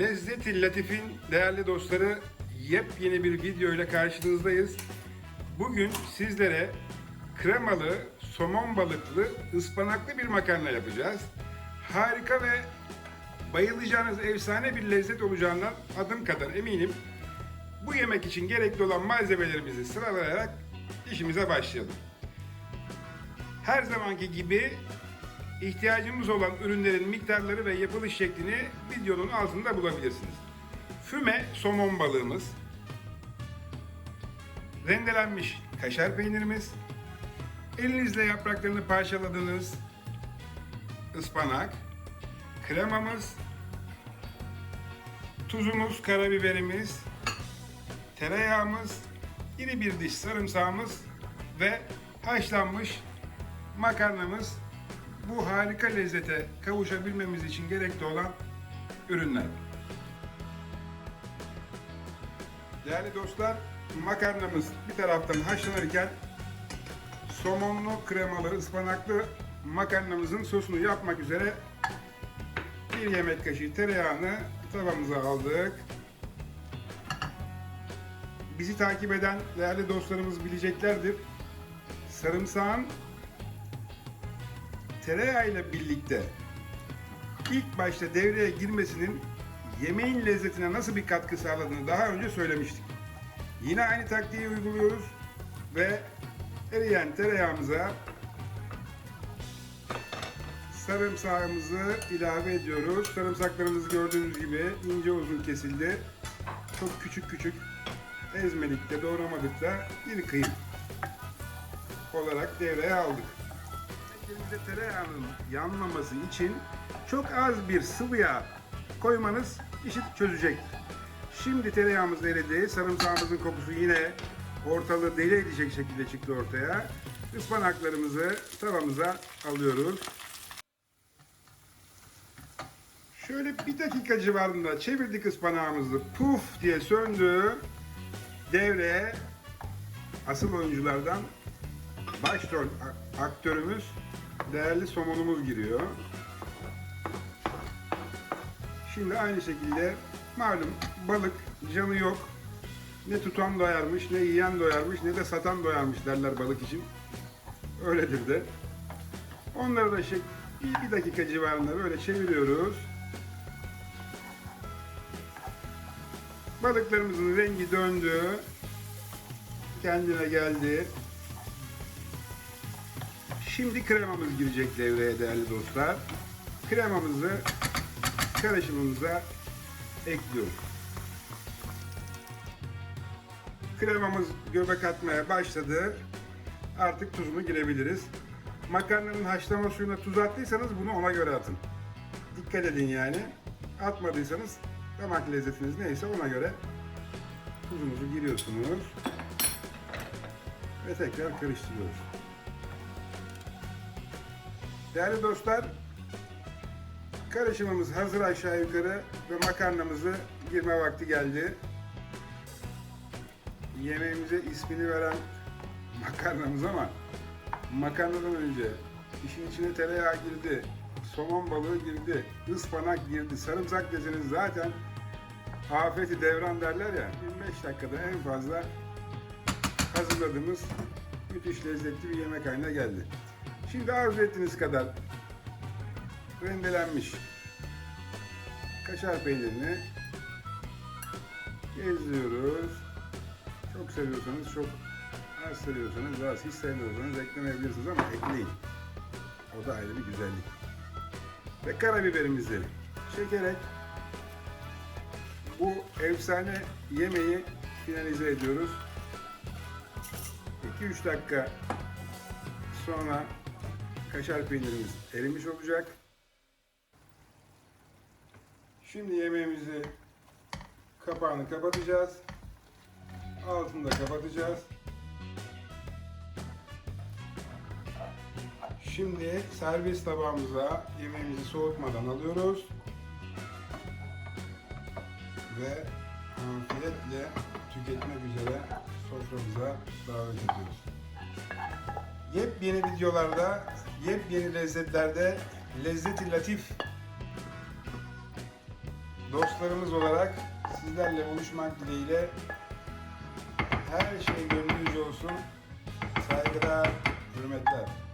Lezzeti Latif'in değerli dostları yepyeni bir video ile karşınızdayız. Bugün sizlere kremalı, somon balıklı, ıspanaklı bir makarna yapacağız. Harika ve bayılacağınız efsane bir lezzet olacağından adım kadar eminim. Bu yemek için gerekli olan malzemelerimizi sıralayarak işimize başlayalım. Her zamanki gibi ihtiyacımız olan ürünlerin miktarları ve yapılış şeklini videonun altında bulabilirsiniz. Füme somon balığımız, rendelenmiş kaşar peynirimiz, elinizle yapraklarını parçaladığınız ıspanak, kremamız, tuzumuz, karabiberimiz, tereyağımız, iri bir diş sarımsağımız ve haşlanmış makarnamız bu harika lezzete kavuşabilmemiz için gerekli olan ürünler. Değerli dostlar, makarnamız bir taraftan haşlanırken somonlu, kremalı, ıspanaklı makarnamızın sosunu yapmak üzere bir yemek kaşığı tereyağını tavamıza aldık. Bizi takip eden değerli dostlarımız bileceklerdir. Sarımsağın tereyağıyla birlikte ilk başta devreye girmesinin yemeğin lezzetine nasıl bir katkı sağladığını daha önce söylemiştik. Yine aynı taktiği uyguluyoruz ve eriyen tereyağımıza sarımsağımızı ilave ediyoruz. Sarımsaklarımız gördüğünüz gibi ince uzun kesildi. Çok küçük küçük ezmedik de doğramadık da bir kıyım olarak devreye aldık. Elimizde tereyağının yanmaması için çok az bir sıvı yağ koymanız işi çözecektir. Şimdi tereyağımız eridi, sarımsağımızın kokusu yine ortalığı deli edecek şekilde çıktı ortaya. Ispanaklarımızı tavamıza alıyoruz. Şöyle bir dakika civarında çevirdik ıspanağımızı. Puf diye söndü. Devreye asıl oyunculardan başrol aktörümüz değerli somonumuz giriyor. Şimdi aynı şekilde malum balık canı yok. Ne tutan doyarmış, ne yiyen doyarmış, ne de satan doyarmış derler balık için. Öyledir de. Onları da şey, bir, dakika civarında böyle çeviriyoruz. Balıklarımızın rengi döndü. Kendine geldi. Şimdi kremamız girecek devreye değerli dostlar. Kremamızı karışımımıza ekliyoruz. Kremamız göbek atmaya başladı. Artık tuzunu girebiliriz. Makarnanın haşlama suyuna tuz attıysanız bunu ona göre atın. Dikkat edin yani. Atmadıysanız damak lezzetiniz neyse ona göre tuzumuzu giriyorsunuz. Ve tekrar karıştırıyoruz. Değerli dostlar, karışımımız hazır aşağı yukarı ve makarnamızı girme vakti geldi. Yemeğimize ismini veren makarnamız ama makarnadan önce işin içine tereyağı girdi, somon balığı girdi, ıspanak girdi, sarımsak deseniz zaten afeti devran derler ya 25 dakikada en fazla hazırladığımız müthiş lezzetli bir yemek haline geldi. Şimdi arzu ettiğiniz kadar rendelenmiş kaşar peynirini gezdiriyoruz. Çok seviyorsanız çok az seviyorsanız az hiç sevmiyorsanız eklemeyebilirsiniz ama ekleyin. O da ayrı bir güzellik. Ve karabiberimizi çekerek bu efsane yemeği finalize ediyoruz. 2-3 dakika sonra kaşar peynirimiz erimiş olacak. Şimdi yemeğimizi kapağını kapatacağız. Altını da kapatacağız. Şimdi servis tabağımıza yemeğimizi soğutmadan alıyoruz. Ve afiyetle tüketmek üzere soframıza davet ediyoruz. Yepyeni videolarda, yepyeni lezzetlerde Lezzeti Latif dostlarımız olarak sizlerle buluşmak dileğiyle her şey gönlünüzce olsun. Saygılar, hürmetler.